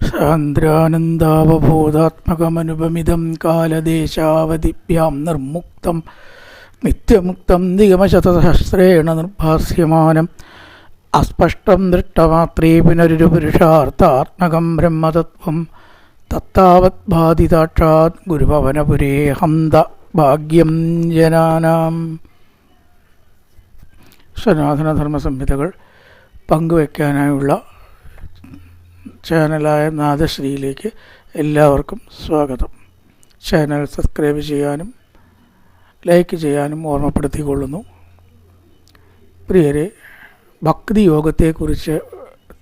സാന്ദ്രാനന്ദാവബോധാത്മകമനുപമിതം കാലദേശാവധിഭ്യാം നിർമുക്തം നിത്യമുക്തം നിഗമശതസഹസ്രേണ നിർഭാസ്യമാനം അസ്പഷ്ടം ദൃഷ്ടമാത്രേ പുനരൊരു പുരുഷാർത്ഥാത്മകം ബ്രഹ്മതത്വം തത്താവത് ബാധിതാക്ഷാത് ഗുരുഭവനപുരേ ഹന്ത ഭാഗ്യം ജനാനാം. സനാതനധർമ്മ സംഹിതകൾ പങ്കുവയ്ക്കാനായുള്ള ചാനലായ നാദശ്രീയിലേക്ക് എല്ലാവർക്കും സ്വാഗതം. ചാനൽ സബ്സ്ക്രൈബ് ചെയ്യാനും ലൈക്ക് ചെയ്യാനും ഓർമ്മപ്പെടുത്തിക്കൊള്ളുന്നു. പ്രിയരെ ഭക്തി യോഗത്തെക്കുറിച്ച്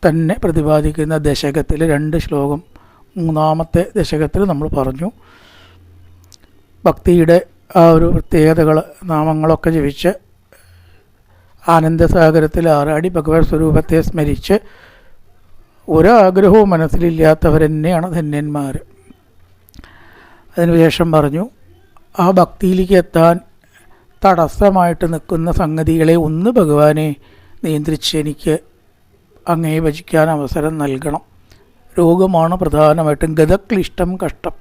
തന്നെ പ്രതിപാദിക്കുന്ന ദശകത്തിൽ രണ്ട് ശ്ലോകം മൂന്നാമത്തെ ദശകത്തിൽ നമ്മൾ പറഞ്ഞു. ഭക്തിയുടെ ആ ഒരു പ്രത്യേകതകൾ നാമങ്ങളൊക്കെ ജപിച്ച് ആനന്ദസാഗരത്തിൽ ആറാടി ഭഗവത് സ്വരൂപത്തെ സ്മരിച്ച് ഒരാഗ്രഹവും മനസ്സിലില്ലാത്തവർ തന്നെയാണ് ധന്യന്മാർ അതിനുശേഷം പറഞ്ഞു ആ ഭക്തിയിലേക്ക് എത്താൻ തടസ്സമായിട്ട് നിൽക്കുന്ന സംഗതികളെ ഒന്ന് ഭഗവാനെ നിയന്ത്രിച്ച് എനിക്ക് അങ്ങേ ഭജിക്കാൻ അവസരം നൽകണം. രോഗമാണ് പ്രധാനമായിട്ടും ഗതക്ലിഷ്ടം കഷ്ടം.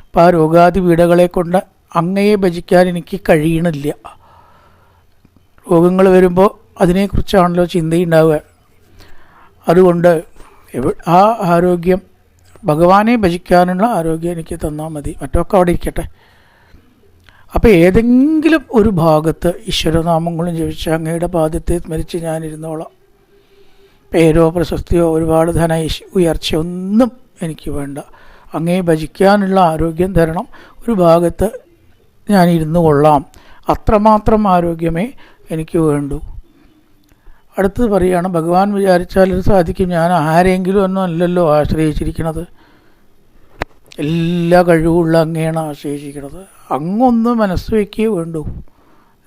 അപ്പോൾ ആ രോഗാദി പീഡകളെ കൊണ്ട് അങ്ങയെ ഭജിക്കാൻ എനിക്ക് കഴിയണില്ല. രോഗങ്ങൾ വരുമ്പോൾ അതിനെക്കുറിച്ചാണല്ലോ ചിന്തയുണ്ടാവുക. അതുകൊണ്ട് ആ ആരോഗ്യം ഭഗവാനെ ഭജിക്കാനുള്ള ആരോഗ്യം എനിക്ക് തന്നാൽ മതി. മറ്റൊക്കെ അവിടെ ഇരിക്കട്ടെ. അപ്പോൾ ഏതെങ്കിലും ഒരു ഭാഗത്ത് ഈശ്വരനാമങ്ങളും ജപിച്ച് അങ്ങയുടെ പാദത്തെ സ്മരിച്ച് ഞാനിരുന്നോളാം. പേരോ പ്രശസ്തിയോ ഒരുപാട് ധന ഈശ്- ഉയർച്ച ഒന്നും എനിക്ക് വേണ്ട. അങ്ങേ ഭജിക്കാനുള്ള ആരോഗ്യം തരണം. ഒരു ഭാഗത്ത് ഞാൻ ഇരുന്നു കൊള്ളാം. അത്രമാത്രം ആരോഗ്യമേ എനിക്ക് വേണ്ടൂ. അടുത്തത് പറയുകയാണ് ഭഗവാൻ വിചാരിച്ചാലും സാധിക്കും. ഞാൻ ആരെങ്കിലും ഒന്നും അല്ലല്ലോ ആശ്രയിച്ചിരിക്കുന്നത്. എല്ലാ കഴിവുള്ള അങ്ങയാണ് ആശ്രയിച്ചിരിക്കുന്നത്. അങ്ങൊന്ന് മനസ്സ് വയ്ക്കുകയേ വേണ്ടൂ.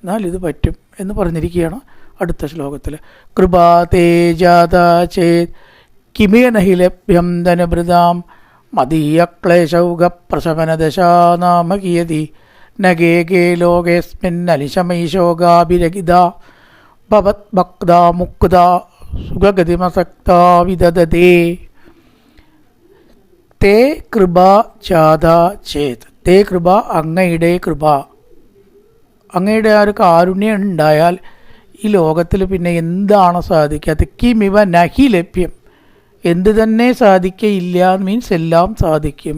എന്നാൽ ഇത് പറ്റും എന്ന് പറഞ്ഞിരിക്കുകയാണ് അടുത്ത ശ്ലോകത്തിൽ കൃപാ തേജാത ചേത് കിമേനഹി ലഭ്യം ധനഭൃതാം മദീയക്ലേശൗക നഗേകേ ലോകേസ്മിന്നലിശമൈശോകാഭിരഹിത ഭവത് ഭക്ത മുക്ത സുഖഗതിമസക്ത വിദദതേ തേ കൃപ ചാത ചേത് തേ കൃപ അങ്ങയുടെ കൃപ। അങ്ങയുടെ ആ ഒരു കാരുണ്യം ഉണ്ടായാൽ ഈ ലോകത്തിൽ പിന്നെ എന്താണ് സാധിക്കാത്ത? കിമിവ നഹി ലഭ്യം। എന്ത് തന്നെ സാധിക്കയില്ല മീൻസ് എല്ലാം സാധിക്കും।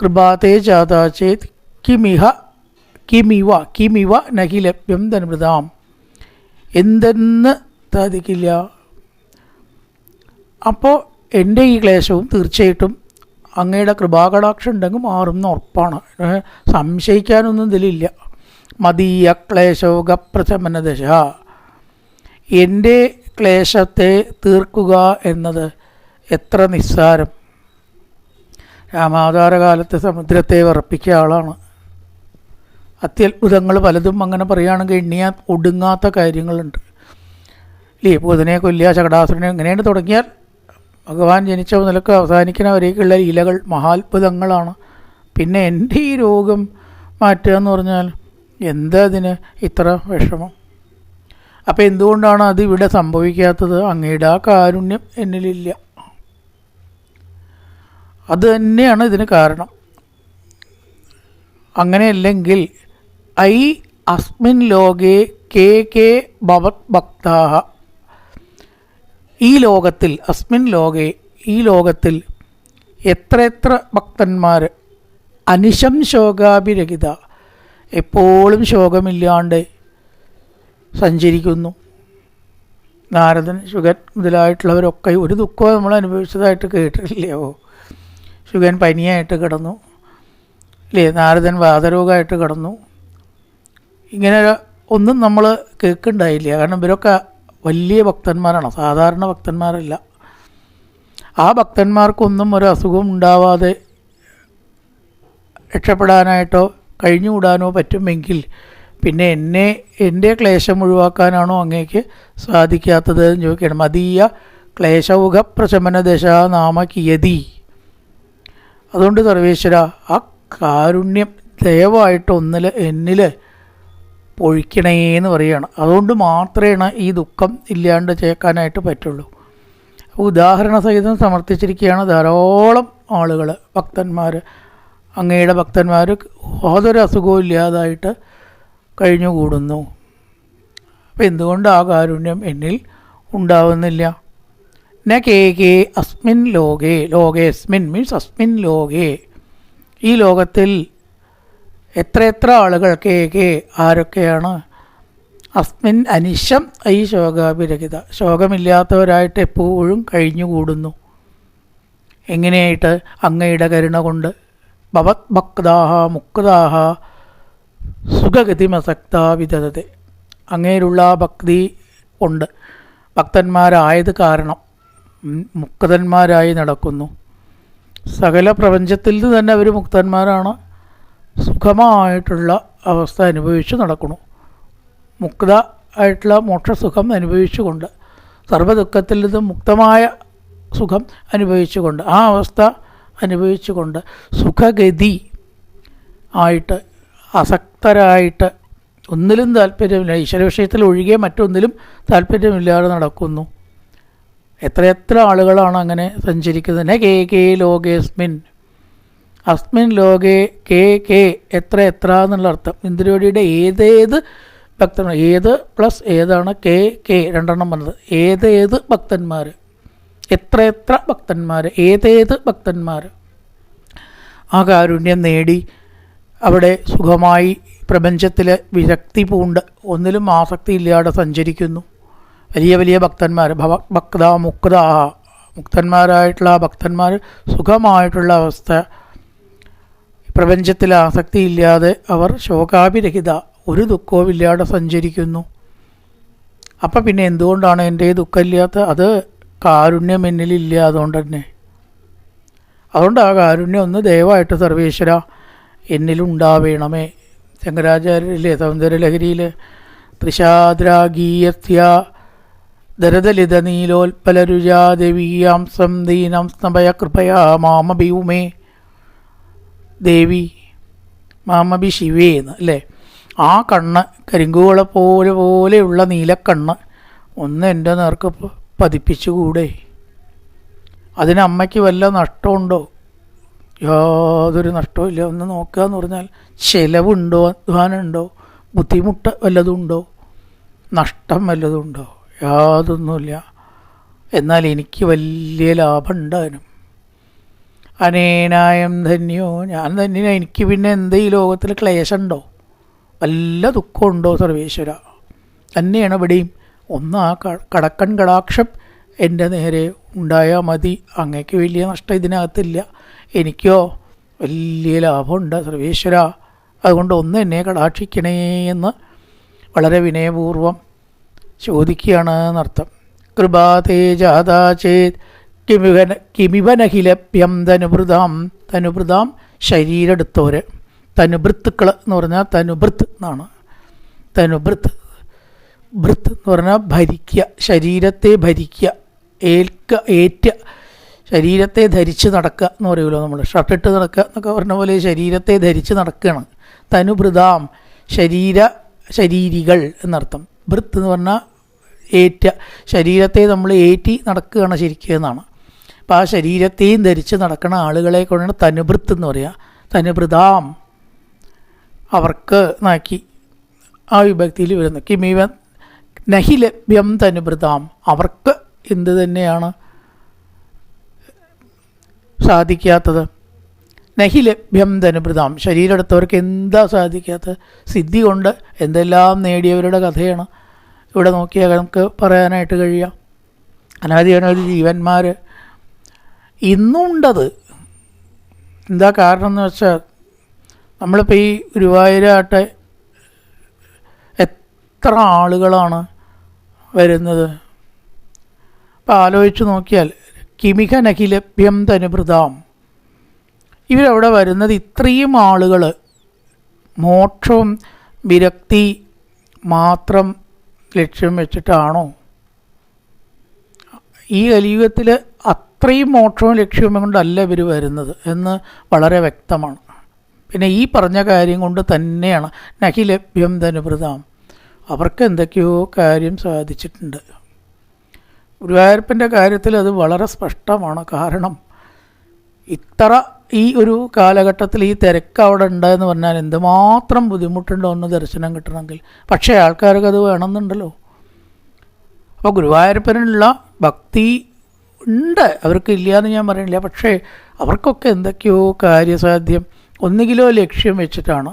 കൃപാതേ ചാതാ ചേത് കിമിഹ കിമിവ കിമിവ നഹി ലഭ്യം ധനമൃതാം എന്തെന്ന് സാധിക്കില്ല. അപ്പോൾ എന്റെ ഈ ക്ലേശവും തീർച്ചയായിട്ടും അങ്ങയുടെ കൃപാകടാക്ഷം ഉണ്ടെങ്കിൽ മാറും ഉറപ്പാണ്. സംശയിക്കാനൊന്നും ഇതിലില്ല. മതീയ ക്ലേശോക പ്രശമനദശ. എന്റെ ക്ലേശത്തെ തീർക്കുക എന്നത് എത്ര നിസ്സാരം. രാമാവതാരകാലത്ത് സമുദ്രത്തെ വറപ്പിക്കുക ആളാണ് അത്യത്ഭുതങ്ങൾ പലതും അങ്ങനെ പറയുകയാണെങ്കിൽ എണ്ണിയാൽ ഒടുങ്ങാത്ത കാര്യങ്ങളുണ്ട്. ഇല്ലേ ബുധനെ കൊല്ലുക ചകടാസുരനെ ഇങ്ങനെയാണ് തുടങ്ങിയാൽ? ഭഗവാൻ ജനിച്ച മുതലൊക്കെ അവസാനിക്കുന്നവരേക്കുള്ള ലീലകൾ മഹാത്ഭുതങ്ങളാണ്. പിന്നെ എന്റെ ഈ രോഗം മാറ്റുക എന്ന് പറഞ്ഞാൽ എന്താ അതിന് ഇത്ര വിഷമം? അപ്പോൾ എന്തുകൊണ്ടാണ് അത് ഇവിടെ സംഭവിക്കാത്തത്? അങ്ങയുടെ ആ കാരുണ്യം എന്നിലില്ല. അത് തന്നെയാണ് ഇതിന് കാരണം. അങ്ങനെയല്ലെങ്കിൽ ഐ അസ്മിൻ ലോകേ കെ കെ ഭവത് ഭക്താഹ. ഈ ലോകത്തിൽ അസ്മിൻ ലോകെ ഈ ലോകത്തിൽ എത്ര എത്ര ഭക്തന്മാർ? അനിശം ശോകാഭിരഹിത. എപ്പോഴും ശോകമില്ലാണ്ട് സഞ്ചരിക്കുന്നു. നാരദൻ ശുഗൻ മുതലായിട്ടുള്ളവരൊക്കെ ഒരു ദുഃഖവും നമ്മൾ അനുഭവിച്ചതായിട്ട് കേട്ടിട്ടില്ലയോ ശുഗൻ പനിയായിട്ട് കിടന്നു. ഇല്ലേ നാരദൻ വാതരോഗമായിട്ട് കിടന്നു. ഇങ്ങനെ ഒന്നും നമ്മൾ കേൾക്കുന്നുണ്ടായില്ല കാരണം ഇവരൊക്കെ വലിയ ഭക്തന്മാരാണ്. സാധാരണ ഭക്തന്മാരല്ല. ആ ഭക്തന്മാർക്കൊന്നും ഒരു അസുഖം ഉണ്ടാവാതെ രക്ഷപ്പെടാനായിട്ടോ കഴിഞ്ഞുകൂടാനോ പറ്റുമെങ്കിൽ പിന്നെ എന്നെ എന്റെ ക്ലേശം ഒഴിവാക്കാനാണോ അങ്ങേക്ക് സാധിക്കാത്തത് എന്ന് ചോദിക്കണം മതീയ ക്ലേശൗഖ പ്രശമന ദശ നാമ കിയതി അതുകൊണ്ട് സർവേശ്വര ആ കാരുണ്യം ദയവായിട്ട് ഒന്നിൽ എന്നിൽ പൊഴിക്കണേ എന്ന് പറയുകയാണ്. അതുകൊണ്ട് മാത്രമേ ഈ ദുഃഖം ഇല്ലാണ്ട് ചേക്കാനായിട്ട് പറ്റുള്ളൂ. ഉദാഹരണ സഹിതം സമർത്ഥിച്ചിരിക്കുകയാണ് ധാരാളം ആളുകൾ ഭക്തന്മാർ അങ്ങയുടെ ഭക്തന്മാർ യാതൊരു അസുഖവും ഇല്ലാതായിട്ട് കഴിഞ്ഞുകൂടുന്നു. അപ്പം എന്തുകൊണ്ട് ആ കാരുണ്യം എന്നിൽ ഉണ്ടാവുന്നില്ല? ന കേ കെ അസ്മിൻ ലോകേ ലോകേസ്മിൻ മീൻസ് അസ്മിൻ ലോകേ. ഈ ലോകത്തിൽ എത്ര എത്ര ആളുകൾ കേ കേ ആരൊക്കെയാണ്? അസ്മിൻ അനിശം ഐ ശോകാഭിരഹിത. ശോകമില്ലാത്തവരായിട്ട് എപ്പോഴും കഴിഞ്ഞുകൂടുന്നു. എങ്ങനെയായിട്ട് അങ്ങയുടെ കരുണ കൊണ്ട്? ഭവത് ഭക്താഹ മുക്താഹ സുഖഗതിമസക്ത വിധതതെ അങ്ങേലുള്ള ഭക്തി കൊണ്ട് ഭക്തന്മാരായത് കാരണം മുക്തന്മാരായി നടക്കുന്നു. സകല പ്രപഞ്ചത്തിൽ നിന്ന് തന്നെ അവർ മുക്തന്മാരാണ്. സുഖമായിട്ടുള്ള അവസ്ഥ അനുഭവിച്ച് നടക്കുന്നു. മുക്ത ആയിട്ടുള്ള മോക്ഷസുഖം അനുഭവിച്ചുകൊണ്ട് സർവദുഃഖത്തിൽ നിന്നും മുക്തമായ സുഖം അനുഭവിച്ചുകൊണ്ട് ആ അവസ്ഥ അനുഭവിച്ചുകൊണ്ട് സുഖഗതി ആയിട്ട് അസക്തരായിട്ട് ഒന്നിലും താല്പര്യമില്ല. ഈശ്വര വിഷയത്തിൽ ഒഴികെ മറ്റൊന്നിലും താല്പര്യമില്ലാതെ നടക്കുന്നു. എത്രയെത്ര ആളുകളാണ് അങ്ങനെ സഞ്ചരിക്കുന്നത്? കേ കേ ലോകേസ്മിൻ അസ്മിൻ ലോകേ കെ കെ എത്ര എത്ര എന്നുള്ള അർത്ഥം. ഇന്ദ്രിയോടിയുടെ ഏതേത് ഭക്തന്മാർ ഏത് പ്ലസ് ഏതാണ് കെ കെ രണ്ടെണ്ണം വന്നത്. ഏതേത് ഭക്തന്മാർ എത്ര എത്ര ഭക്തന്മാർ ഏതേത് ഭക്തന്മാർ ആ കാരുണ്യം നേടി അവിടെ സുഖമായി പ്രപഞ്ചത്തിലെ വിരക്തി പൂണ്ട് ഒന്നിലും ആസക്തി ഇല്ലാതെ സഞ്ചരിക്കുന്നു. വലിയ വലിയ ഭക്തന്മാർ ഭവ ഭക്ത മുക്ത മുക്തന്മാരായിട്ടുള്ള ഭക്തന്മാർ സുഖമായിട്ടുള്ള അവസ്ഥ പ്രപഞ്ചത്തിൽ ആസക്തിയില്ലാതെ അവർ ശോകാഭിരഹിത ഒരു ദുഃഖവും ഇല്ലാതെ സഞ്ചരിക്കുന്നു. അപ്പം പിന്നെ എന്തുകൊണ്ടാണ് എന്റെ ദുഃഖമില്ലാത്ത? അത് കാരുണ്യം എന്നിലില്ല അതുകൊണ്ട് തന്നെ അതുകൊണ്ട് ആ കാരുണ്യം ഒന്ന് ദയവായിട്ട് സർവേശ്വര എന്നിലുണ്ടാവേണമേ ശങ്കരാചാര്യരിലെ സൗന്ദര്യലഹരിയിൽ ത്രിശാദ്രാഗീയസ്യ ദരദലിത നീലോൽപ്പലരുജാ ദേവീയാം സം ദീനം സ്നഭയ കൃപയാ മാമഭിയുമേ ദേവി മാമബി ശിവേ എന്ന് അല്ലേ? ആ കണ്ണ് കരിങ്കുകളെ പോലെ പോലെയുള്ള നീലക്കണ്ണ് ഒന്ന് എന്റെ നേർക്ക് പതിപ്പിച്ചുകൂടെ അതിന് അമ്മയ്ക്ക് വല്ല നഷ്ടമുണ്ടോ? യാതൊരു നഷ്ടവും ഇല്ല. ഒന്ന് നോക്കുക എന്ന് പറഞ്ഞാൽ ചിലവുണ്ടോ? അധ്വാനമുണ്ടോ? ബുദ്ധിമുട്ട് വല്ലതുണ്ടോ നഷ്ടം വല്ലതുണ്ടോ യാതൊന്നുമില്ല. എന്നാൽ എനിക്ക് വലിയ ലാഭം ഉണ്ടാനും അനേനായം ധന്യോ. ഞാൻ തന്നെ എനിക്ക് പിന്നെ എന്ത് ഈ ലോകത്തിൽ ക്ലേശമുണ്ടോ വല്ല ദുഃഖമുണ്ടോ സർവേശ്വര? തന്നെയാണ് ഇവിടെയും. ഒന്ന് ആ കടക്കൺ കടാക്ഷം എന്റെ നേരെ ഉണ്ടായാൽ മതി. അങ്ങേക്ക് വലിയ നഷ്ടം ഇതിനകത്തില്ല. എനിക്കോ വലിയ ലാഭമുണ്ട് സർവേശ്വര. അതുകൊണ്ട് ഒന്ന് എന്നെ കടാക്ഷിക്കണേ എന്ന് വളരെ വിനയപൂർവം ചോദിക്കുകയാണ് എന്നർത്ഥം. കൃപാതേ ജാതാ ചേത് കിമിവന കിമിവനഹിലഭ്യം തനുഭൃതാം തനുഭൃതാം ശരീരെടുത്തോര് തനുഭൃത്തുക്കൾ എന്ന് പറഞ്ഞാൽ തനുഭൃത്ത് എന്നാണ്. തനുഭൃത്ത് ഭൃത്ത് എന്ന് പറഞ്ഞാൽ ഭരിക്കുക ശരീരത്തെ ഭരിക്കുക ഏൽക്ക ഏറ്റ ശരീരത്തെ ധരിച്ച് നടക്കുക എന്ന് പറയുമല്ലോ നമ്മൾ ഷർട്ടിട്ട് നടക്കുക എന്നൊക്കെ പറഞ്ഞ പോലെ ശരീരത്തെ ധരിച്ച് നടക്കുകയാണ്. തനുഭൃതാം ശരീര ശരീരികൾ എന്നർത്ഥം. ഭൃത്ത് എന്ന് പറഞ്ഞാൽ ഏറ്റ. ശരീരത്തെ നമ്മൾ ഏറ്റി നടക്കുകയാണ് ശരിക്കും എന്നാണ്. അപ്പോൾ ആ ശരീരത്തെയും ധരിച്ച് നടക്കുന്ന ആളുകളെ കൊണ്ടാണ് തനുഭൃത്ത് എന്ന് പറയുക തനുഭൃതാം. അവർക്ക് നാക്കി ആ വിഭക്തിയിൽ വരുന്നു കിമീവ നഹി ലഭ്യം തനുഭൃതാം. അവർക്ക് എന്ത് തന്നെയാണ് സാധിക്കാത്തത്? നഹി ലഭ്യം തനുഭൃതാം. ശരീരമെടുത്തവർക്ക് എന്താ സാധിക്കാത്തത്? സിദ്ധി കൊണ്ട് എന്തെല്ലാം നേടിയവരുടെ കഥയാണ്. ഇവിടെ നോക്കിയാൽ നമുക്ക് പറയാനായിട്ട് കഴിയാം. അനാദിയാണ് ജീവന്മാർ ഇന്നുണ്ടത്. എന്താ കാരണം എന്ന് വെച്ചാൽ നമ്മളിപ്പോൾ ഈ ഗുരുവായൂരാട്ടെ എത്ര ആളുകളാണ് വരുന്നത്? അപ്പം ആലോചിച്ച് നോക്കിയാൽ കിമിക നഖിലഭ്യം തനുഭൃതാം ഇവരവിടെ വരുന്നത് ഇത്രയും ആളുകൾ മോക്ഷവും വിരക്തി മാത്രം ലക്ഷ്യം വെച്ചിട്ടാണോ? ഈ കലിയുഗത്തിൽ അത്രയും മോക്ഷവും ലക്ഷ്യവും കൊണ്ടല്ല ഇവർ വരുന്നത് എന്ന് വളരെ വ്യക്തമാണ്. പിന്നെ ഈ പറഞ്ഞ കാര്യം കൊണ്ട് തന്നെയാണ് നഹി ലഭ്യം ധനുഭൃതാം അവർക്ക് എന്തൊക്കെയോ കാര്യം സാധിച്ചിട്ടുണ്ട്. ഗുരുവായൂരപ്പന്റെ കാര്യത്തിൽ അത് വളരെ സ്പഷ്ടമാണ്. കാരണം ഇത്ര ഈ ഒരു കാലഘട്ടത്തിൽ ഈ തിരക്ക് അവിടെ ഉണ്ടെന്ന് പറഞ്ഞാൽ എന്തുമാത്രം ബുദ്ധിമുട്ടുണ്ടോ ഒന്ന് ദർശനം കിട്ടണമെങ്കിൽ. പക്ഷേ ആൾക്കാർക്ക് അത് വേണമെന്നുണ്ടല്ലോ. അപ്പോൾ ഗുരുവായൂരപ്പനുള്ള ഭക്തി ഉണ്ട്. അവർക്ക് ഇല്ല എന്ന് ഞാൻ പറയുന്നില്ല. പക്ഷേ അവർക്കൊക്കെ എന്തൊക്കെയോ കാര്യസാധ്യം. ഒന്നുകിലോ ലക്ഷ്യം വെച്ചിട്ടാണ്.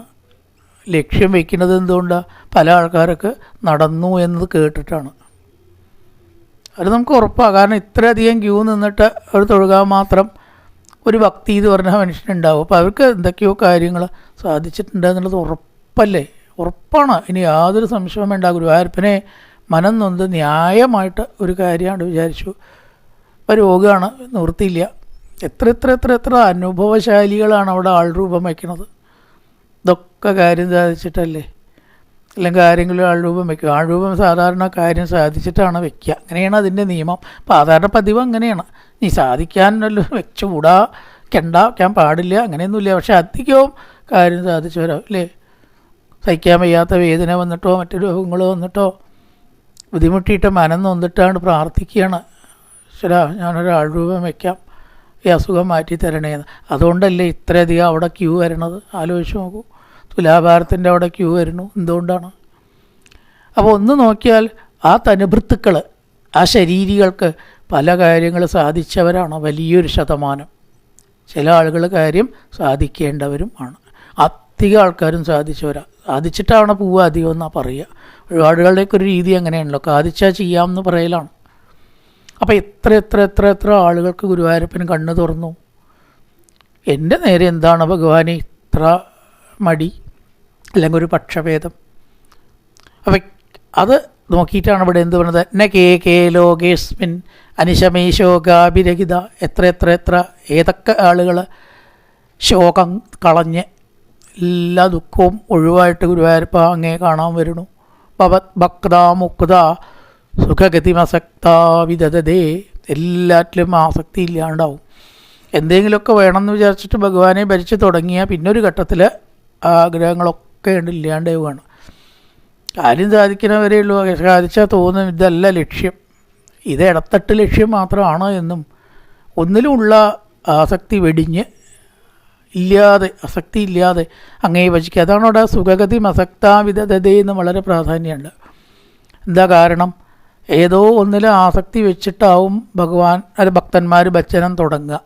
ലക്ഷ്യം വയ്ക്കുന്നത് എന്തുകൊണ്ടാണ് പല ആൾക്കാരൊക്കെ നടന്നു എന്നത് കേട്ടിട്ടാണ്. അത് നമുക്ക് ഉറപ്പാണ് കാരണം ഇത്രയധികം ക്യൂ നിന്നിട്ട് അവർ തൊഴുകാൻ മാത്രം ഒരു ഭക്തി എന്ന് പറഞ്ഞ മനുഷ്യനുണ്ടാവും. അപ്പോൾ അവർക്ക് എന്തൊക്കെയോ കാര്യങ്ങൾ സാധിച്ചിട്ടുണ്ട് എന്നുള്ളത് ഉറപ്പല്ലേ? ഉറപ്പാണ്. ഇനി യാതൊരു സംശയവും വേണ്ട. ഗുരുവായൂരപ്പനെ മനം നൊന്ത് ന്യായമായിട്ട് ഒരു കാര്യമാണ് വിചാരിച്ചു. രോഗമാണ് നിവൃത്തിയില്ല എത്ര എത്ര എത്ര എത്ര അനുഭവശാലികളാണ് അവിടെ ആൾ രൂപം വയ്ക്കുന്നത്. ഇതൊക്കെ കാര്യം സാധിച്ചിട്ടല്ലേ? അല്ലെങ്കിൽ ആരെങ്കിലും ആൾരൂപം വെക്കുക ആൾരൂപം സാധാരണ കാര്യം സാധിച്ചിട്ടാണ് വെക്കുക അങ്ങനെയാണ് അതിന്റെ നിയമം. സാധാരണ പതിവ് അങ്ങനെയാണ്. നീ സാധിക്കാനല്ലോ വെച്ചുകൂടാ കെണ്ട വയ്ക്കാൻ പാടില്ല അങ്ങനെയൊന്നുമില്ല. പക്ഷെ അധികവും കാര്യം സാധിച്ചു വരാം അല്ലേ? സഹിക്കാൻ വയ്യാത്ത വേദന വന്നിട്ടോ മറ്റു രോഗങ്ങൾ വന്നിട്ടോ ബുദ്ധിമുട്ടിയിട്ട് മനം നൊന്നിട്ടാണ് പ്രാർത്ഥിക്കുകയാണ്. ശരാ ഞാനൊരാൾ രൂപം വയ്ക്കാം ഈ അസുഖം മാറ്റി തരണേന്ന് അതുകൊണ്ടല്ലേ ഇത്രയധികം അവിടെ ക്യൂ വരണത്? ആലോചിച്ച് നോക്കൂ. തുലാഭാരത്തിന്റെ അവിടെ ക്യൂ വരുന്നു. എന്തുകൊണ്ടാണ്? അപ്പോൾ ഒന്ന് നോക്കിയാൽ ആ തനുഭൃത്തുക്കൾ ആ ശരീരികൾക്ക് പല കാര്യങ്ങൾ സാധിച്ചവരാണ് വലിയൊരു ശതമാനം. ചില ആളുകൾ കാര്യം സാധിക്കേണ്ടവരും ആണ്. അധികം ആൾക്കാരും സാധിച്ചവരാ. സാധിച്ചിട്ടാണ് പോവുക അധികം എന്നാണ് പറയുക. ഒരുപാടുകളുടെയൊക്കെ ഒരു രീതി അങ്ങനെയാണല്ലോ. സാധിച്ചാൽ ചെയ്യാമെന്ന് പറയലാണ്. അപ്പോൾ എത്ര എത്ര എത്ര എത്ര ആളുകൾക്ക് ഗുരുവായൂരപ്പന് കണ്ണ് തുറന്നു. എന്റെ നേരെ എന്താണ് ഭഗവാനെ ഇത്ര മടി? അല്ലെങ്കിൽ ഒരു പക്ഷഭേദം? അപ്പം അത് നോക്കിയിട്ടാണ് ഇവിടെ എന്ത് പറയുന്നത് ന കേ കേ ലോകേസ്മിൻ അനിശമേശോകാഭിരഹിത എത്ര എത്ര എത്ര ഏതൊക്കെ ആളുകൾ ശോകം കളഞ്ഞ് എല്ലാ ദുഃഖവും ഒഴിവായിട്ട് ഗുരുവായൂരപ്പ അങ്ങേ കാണാൻ വരുന്നു. ഭവത് ഭക്ത മുക്ത സുഖഗതിമസക്ത വിദതതേ എല്ലാറ്റിലും ആസക്തി ഇല്ലാണ്ടാവും. എന്തെങ്കിലുമൊക്കെ വേണമെന്ന് വിചാരിച്ചിട്ട് ഭഗവാനെ ഭരിച്ചു തുടങ്ങിയാൽ പിന്നൊരു ഘട്ടത്തിൽ ആഗ്രഹങ്ങളൊക്കെ ഉണ്ട് ഇല്ലാണ്ടാവുകയാണ്. കാര്യം സാധിക്കുന്നവരേ ഉള്ളൂ. സാധിച്ചാൽ തോന്നും ഇതല്ല ലക്ഷ്യം. ഇത് ഇടത്തട്ട് ലക്ഷ്യം മാത്രമാണ് എന്നും. ഒന്നിലുമുള്ള ആസക്തി വെടിഞ്ഞ് ഇല്ലാതെ ആസക്തി ഇല്ലാതെ അങ്ങേ ഭജിക്കുക അതാണ് അവിടെ സുഖഗതി മസക്താവിധതേ എന്ന് വളരെ പ്രാധാന്യമുണ്ട്. എന്താ കാരണം? ഏതോ ഒന്നിൽ ആസക്തി വെച്ചിട്ടാവും ഭഗവാൻ അത് ഭക്തന്മാർ ഭജനം തുടങ്ങുക.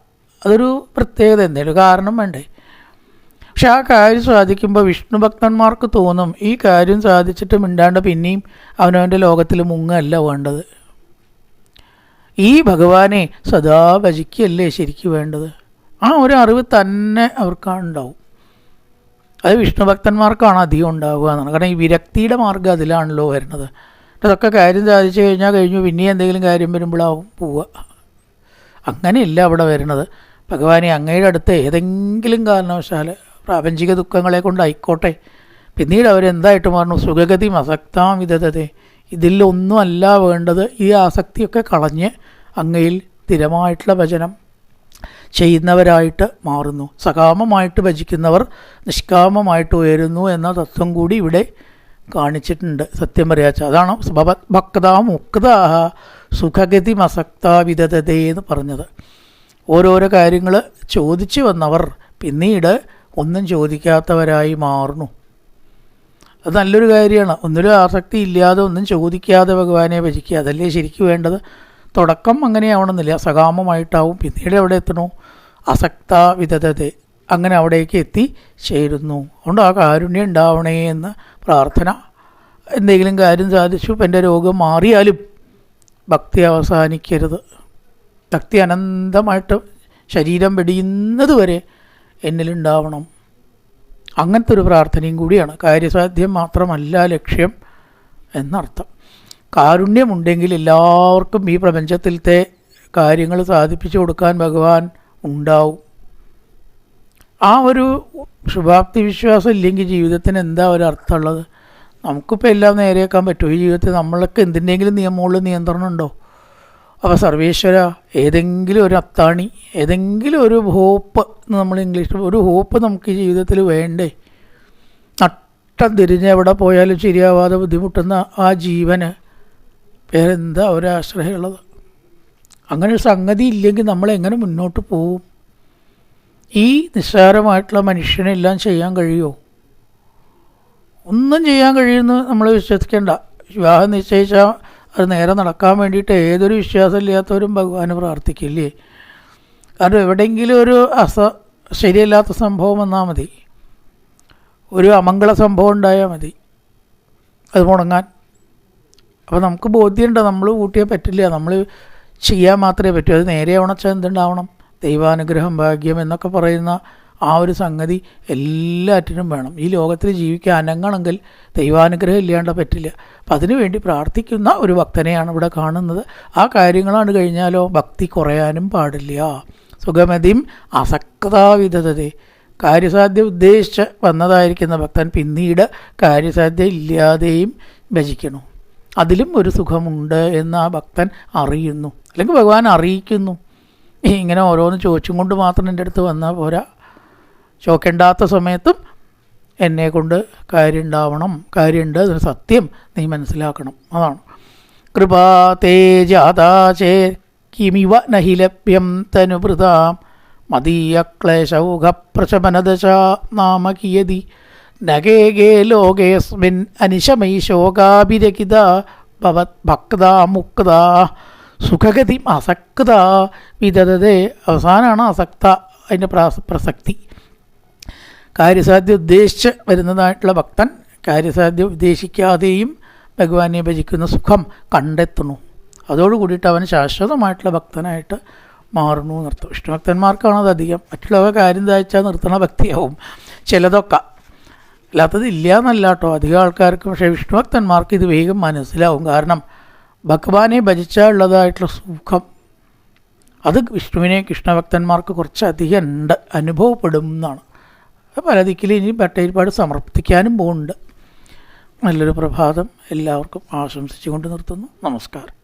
അതൊരു പ്രത്യേകത എന്തെങ്കിലും കാരണം വേണ്ടേ? പക്ഷെ ആ കാര്യം സാധിക്കുമ്പോൾ വിഷ്ണു ഭക്തന്മാർക്ക് തോന്നും ഈ കാര്യം സാധിച്ചിട്ട് മിണ്ടാണ്ട് പിന്നെയും അവനവന്റെ ലോകത്തിൽ മുങ്ങല്ല വേണ്ടത്. ഈ ഭഗവാനെ സദാ ഭജിക്കുകയല്ലേ ശരിക്കും വേണ്ടത്? ആ ഒരു അറിവ് തന്നെ അവർക്കാണുണ്ടാവും. അത് വിഷ്ണു ഭക്തന്മാർക്കാണ് അധികം ഉണ്ടാവുക എന്നാണ്. കാരണം ഈ വിരക്തിയുടെ മാർഗം അതിലാണല്ലോ വരുന്നത്. അതൊക്കെ കാര്യം സാധിച്ചു കഴിഞ്ഞാൽ കഴിഞ്ഞു. പിന്നെ എന്തെങ്കിലും കാര്യം വരുമ്പോഴാവും പോവുക. അങ്ങനെയല്ല അവിടെ വരുന്നത്. ഭഗവാനെ അങ്ങയുടെ അടുത്ത് ഏതെങ്കിലും കാരണവശാൽ പ്രാപഞ്ചിക ദുഃഖങ്ങളെ കൊണ്ടായിക്കോട്ടെ. പിന്നീട് അവരെന്തായിട്ട് മാറണം സുഖഗതി അസക്താം വിധതതെ. ഇതിലൊന്നുമല്ല വേണ്ടത്. ഈ ആസക്തിയൊക്കെ കളഞ്ഞ് അങ്ങയിൽ സ്ഥിരമായിട്ടുള്ള ഭജനം ചെയ്യുന്നവരായിട്ട് മാറുന്നു. സകാമമായിട്ട് ഭജിക്കുന്നവർ നിഷ്കാമമായിട്ട് ഉയരുന്നു എന്ന തത്വം കൂടി ഇവിടെ കാണിച്ചിട്ടുണ്ട്. സത്യം പറയാച്ച അതാണ് ഭക്താ ഭക്ത മുക്ത സുഖഗതി മസക്ത വിധതതേ എന്ന് പറഞ്ഞത്. ഓരോരോ കാര്യങ്ങൾ ചോദിച്ചു വന്നവർ പിന്നീട് ഒന്നും ചോദിക്കാത്തവരായി മാറുന്നു. അത് നല്ലൊരു കാര്യമാണ്. ഒന്നിലും ആസക്തി ഇല്ലാതെ ഒന്നും ചോദിക്കാതെ ഭഗവാനെ ഭജിക്കുക. അതല്ലേ ശരിക്കും വേണ്ടത്? തുടക്കം അങ്ങനെയാവണമെന്നില്ല. സകാമമായിട്ടാവും. പിന്നീട് എവിടെ എത്തണോ? അസക്ത വിധതത അങ്ങനെ അവിടേക്ക് എത്തി ചേരുന്നു. അതുകൊണ്ട് ആ കാരുണ്യം ഉണ്ടാവണേ എന്ന പ്രാർത്ഥന. എന്തെങ്കിലും കാര്യം സാധിച്ചു ഇപ്പം എന്റെ രോഗം മാറിയാലും ഭക്തി അവസാനിക്കരുത്. ഭക്തി അനന്തമായിട്ട് ശരീരം വെടിയുന്നത് വരെ എന്നിലുണ്ടാവണം അങ്ങനത്തെ ഒരു പ്രാർത്ഥനയും കൂടിയാണ്. കാര്യസാധ്യം മാത്രമല്ല ലക്ഷ്യം എന്നർത്ഥം. കാരുണ്യമുണ്ടെങ്കിൽ എല്ലാവർക്കും ഈ പ്രപഞ്ചത്തിലത്തെ കാര്യങ്ങൾ സാധിപ്പിച്ചു കൊടുക്കാൻ ഭഗവാൻ ഉണ്ടാവും. ആ ഒരു ശുഭാപ്തി വിശ്വാസം ഇല്ലെങ്കിൽ ജീവിതത്തിന് എന്താ ഒരു അർത്ഥമുള്ളത്? നമുക്കിപ്പോൾ എല്ലാം നേരെയാക്കാൻ പറ്റുമോ ഈ ജീവിതത്തിൽ നമ്മളൊക്കെ എന്തിന്റെങ്കിലും നിയമങ്ങളിൽ നിയന്ത്രണം ഉണ്ടോ? അപ്പോൾ സർവേശ്വര ഏതെങ്കിലും ഒരു അത്താണി ഏതെങ്കിലും ഒരു ഹോപ്പ് നമ്മൾ ഇംഗ്ലീഷിൽ ഒരു ഹോപ്പ് നമുക്ക് ഈ ജീവിതത്തിൽ വേണ്ടേ? നട്ടം തിരിഞ്ഞ് എവിടെ പോയാലും ശരിയാവാതെ ബുദ്ധിമുട്ടുന്ന ആ ജീവന് വേറെന്താ ഒരാശ്രയമുള്ളത്? അങ്ങനെ ഒരു സംഗതി ഇല്ലെങ്കിൽ നമ്മൾ എങ്ങനെ മുന്നോട്ട് പോവും? ഈ നിസ്സാരമായിട്ടുള്ള മനുഷ്യനെല്ലാം ചെയ്യാൻ കഴിയുമോ ഒന്നും ചെയ്യാൻ കഴിയുമെന്ന് നമ്മൾ വിശ്വസിക്കേണ്ട. വിവാഹം നിശ്ചയിച്ചാൽ അത് നേരെ നടക്കാൻ വേണ്ടിയിട്ട് ഏതൊരു വിശ്വാസമില്ലാത്തവരും ഭഗവാന് പ്രാർത്ഥിക്കില്ലേ? കാരണം എവിടെയെങ്കിലും ഒരു അസ ശരിയല്ലാത്ത സംഭവം വന്നാൽ മതി. ഒരു അമംഗള സംഭവം ഉണ്ടായാൽ മതി. അത് മുടങ്ങാൻ. അപ്പോൾ നമുക്ക് ബോധ്യമുണ്ട് നമ്മൾ കൂട്ടിയാൽ പറ്റില്ല. നമ്മൾ ചെയ്യാൻ മാത്രമേ പറ്റൂ. അത് നേരെ ഉണച്ചാൽ എന്തുണ്ടാവണം? ദൈവാനുഗ്രഹം ഭാഗ്യം എന്നൊക്കെ പറയുന്ന ആ ഒരു സംഗതി എല്ലാറ്റിനും വേണം. ഈ ലോകത്തിൽ ജീവിക്കാൻ അനങ്ങണമെങ്കിൽ ദൈവാനുഗ്രഹം ഇല്ലാണ്ട് പറ്റില്ല. അപ്പം അതിനു വേണ്ടി പ്രാർത്ഥിക്കുന്ന ഒരു ഭക്തനെയാണ് ഇവിടെ കാണുന്നത്. ആ കാര്യങ്ങളാണ് കഴിഞ്ഞാലോ ഭക്തി കുറയാനും പാടില്ല. സുഖമതിയും അസക്താവിധതയെ കാര്യസാധ്യ ഉദ്ദേശിച്ച് വന്നതായിരിക്കുന്ന ഭക്തൻ പിന്നീട് കാര്യസാധ്യ ഇല്ലാതെയും ഭജിക്കണം. അതിലും ഒരു സുഖമുണ്ട് എന്ന് ആ ഭക്തൻ അറിയുന്നു. അല്ലെങ്കിൽ ഭഗവാൻ അറിയിക്കുന്നു. ഇങ്ങനെ ഓരോന്ന് ചോദിച്ചും കൊണ്ട് മാത്രം എന്റെ അടുത്ത് വന്നാൽ പോരാ. ചോക്കേണ്ടാത്ത സമയത്തും എന്നെ കൊണ്ട് കാര്യം ഉണ്ടാവണം കാര്യമുണ്ട് അതിന് സത്യം. നീ മനസ്സിലാക്കണം. അതാണ്. കൃപാ തേ ജാതാചേ കിമിവ നഹി ലഭ്യം തനുഭൃതാം മദീയക്ലേശൗഘപ്രശമനദശ നാമ കിയതി നഗേഗേ ലോകേസ്മിൻ അനിശമൈ ശോകാഭിരഹിത. ഭവത് ഭക്ത മുക്ത. സുഖഗതി അസക്ത വിദതേ അവസാനമാണ് അസക്ത അതിന്റെ പ്രാസ പ്രസക്തി. കാര്യസാധ്യം ഉദ്ദേശിച്ച് വരുന്നതായിട്ടുള്ള ഭക്തൻ കാര്യസാധ്യം ഉദ്ദേശിക്കാതെയും ഭഗവാനെ ഭജിക്കുന്ന സുഖം കണ്ടെത്തുന്നു. അതോടുകൂടിയിട്ട് അവൻ ശാശ്വതമായിട്ടുള്ള ഭക്തനായിട്ട് മാറുന്നു നിർത്തും ഇഷ്ടഭക്തന്മാർക്കാണ് അത് അധികം. മറ്റുള്ളവ കാര്യം തയ്ച്ചാൽ നിർത്തണ ഭക്തിയാവും. ചിലതൊക്കെ. അല്ലാത്തത് ഇല്ല എന്നല്ല കേട്ടോ. അധികം ആൾക്കാർക്ക് പക്ഷേ വിഷ്ണുഭക്തന്മാർക്ക് ഇത് വേഗം മനസ്സിലാവും. കാരണം ഭഗവാനെ ഭജിച്ചാൽ ഉള്ളതായിട്ടുള്ള സുഖം. അത് വിഷ്ണുവിനെ കൃഷ്ണഭക്തന്മാർക്ക് കുറച്ചധികം ഉണ്ട് അനുഭവപ്പെടും എന്നാണ്. പല ദിക്കിലും ഇനി പട്ടേരിപ്പാട് സമർപ്പിക്കാനും പോകുന്നുണ്ട്. നല്ലൊരു പ്രഭാതം എല്ലാവർക്കും ആശംസിച്ചുകൊണ്ട് നിർത്തുന്നു. നമസ്കാരം.